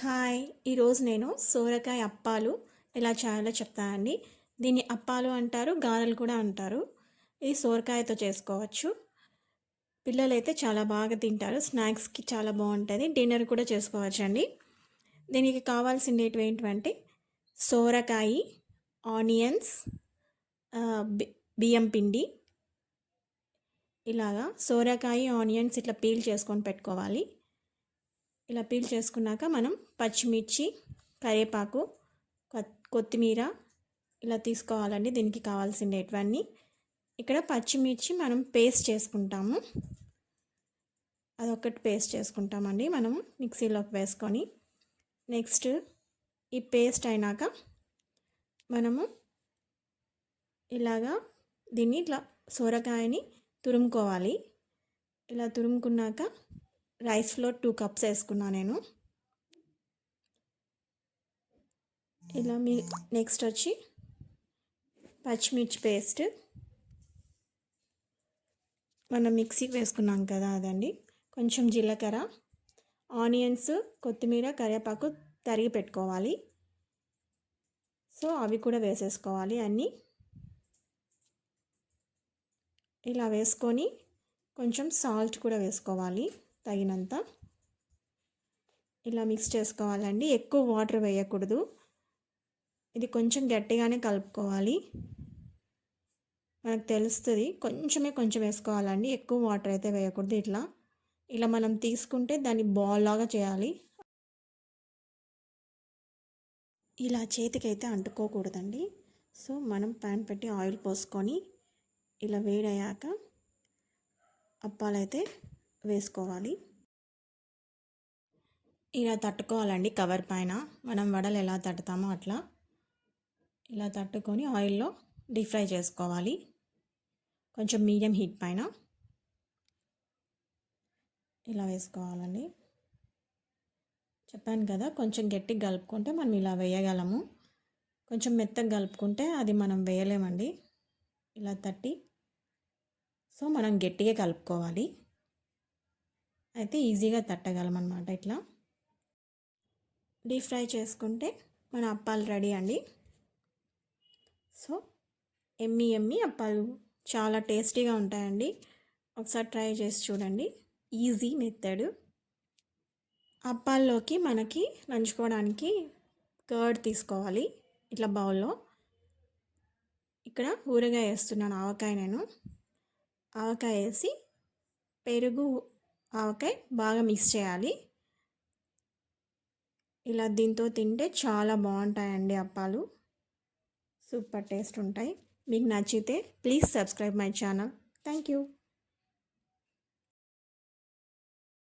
Hi ఈరోజు నేను సోరకాయ అప్పాలు ఎలా చేయాలో చెప్తానండి దీన్ని అప్పాలు అంటారు గారెలు కూడా అంటారు. ఇది సోరకాయతో చేసుకోవచ్చు. పిల్లలైతే చాలా బాగా తింటారు. స్నాక్స్కి చాలా బాగుంటుంది. డిన్నర్ కూడా చేసుకోవచ్చు అండి. దీనికి కావాల్సినవి ఏంటంటే సోరకాయ ఆనియన్స్ బియ్యం పిండి. ఇలాగా సోరకాయ ఆనియన్స్ ఇట్లా పీల్ చేసుకొని పెట్టుకోవాలి. ఇలా పీల్ చేసుకున్నాక మనం పచ్చిమిర్చి కరివేపాకు కొత్తిమీర ఇలా తీసుకోవాలండి. దీనికి కావాల్సినవన్నీ ఇక్కడ పచ్చిమిర్చి మనం పేస్ట్ చేసుకుంటాము. అదొకటి పేస్ట్ చేసుకుంటామండి మనం మిక్సీలోకి వేసుకొని. నెక్స్ట్ ఈ పేస్ట్ అయినాక మనము ఇలాగా దీన్ని ఇట్లా సొరకాయని తురుముకోవాలి. ఇలా తురుముకున్నాక రైస్ ఫ్లోర్ టూ కప్స్ వేసుకున్నా నేను. ఇలా మీ నెక్స్ట్ వచ్చి పచ్చిమిర్చి పేస్ట్. మనం మిక్సీకి వేసుకున్నాం కదా అదండి. కొంచెం జీలకర్ర ఆనియన్స్ కొత్తిమీర కరివేపాకు తరిగి పెట్టుకోవాలి. సో అవి కూడా వేసేసుకోవాలి అన్నీ. ఇలా వేసుకొని కొంచెం సాల్ట్ కూడా వేసుకోవాలి. తగినంత ఇలా మిక్స్ చేసుకోవాలండి. ఎక్కువ వాటర్ వేయకూడదు. ఇది కొంచెం గట్టిగానే కలుపుకోవాలి. మనకు తెలుస్తుంది. కొంచెమే కొంచెం వేసుకోవాలండి. ఎక్కువ వాటర్ అయితే వేయకూడదు ఇట్లా. ఇలా మనం తీసుకుంటే దాన్ని బాల్ లాగా చేయాలి. ఇలా చేతికైతే అంటుకోకూడదండి. సో మనం ప్యాన్ పెట్టి ఆయిల్ పోసుకొని ఇలా వేడయ్యాక అప్పాలైతే వేసుకోవాలి. ఇలా తట్టుకోవాలండి కవర్ పైన. మనం వడలు ఎలా తట్టుతామో అట్లా. ఇలా తట్టుకొని ఆయిల్లో డీప్ ఫ్రై చేసుకోవాలి. కొంచెం మీడియం హీట్ పైన. ఇలా వేసుకోవాలండి. చెప్పాను కదా కొంచెం గట్టిగా కలుపుకుంటే మనం ఇలా వేయగలము. కొంచెం మెత్తగా కలుపుకుంటే అది మనం వేయలేమండి. ఇలా తట్టి. సో మనం గట్టిగా కలుపుకోవాలి. అయితే ఈజీగా తట్టగలం అనమాట ఇట్లా. డీప్ ఫ్రై చేసుకుంటే మన అప్పాలు రెడీ అండి. సో ఎమ్మి ఎమ్మి అప్పాలు చాలా టేస్టీగా ఉంటాయండి. ఒకసారి ట్రై చేసి చూడండి. Easy method. అప్పాల్లోకి మనకి నంచుకోవడానికి కర్డ్ తీసుకోవాలి ఇట్లా బౌల్లో. ఇక్కడ ఊరగాయ వేస్తున్నాను ఆవకాయ నేను. ఆవకాయ వేసి పెరుగు ఆవకాయ బాగా మిక్స్ చేయాలి. ఇలా దీంతో తింటే చాలా బాగుంటాయండి అప్పాలు. సూపర్ టేస్ట్ ఉంటాయి. మీకు నచ్చితే please subscribe my channel. Thank you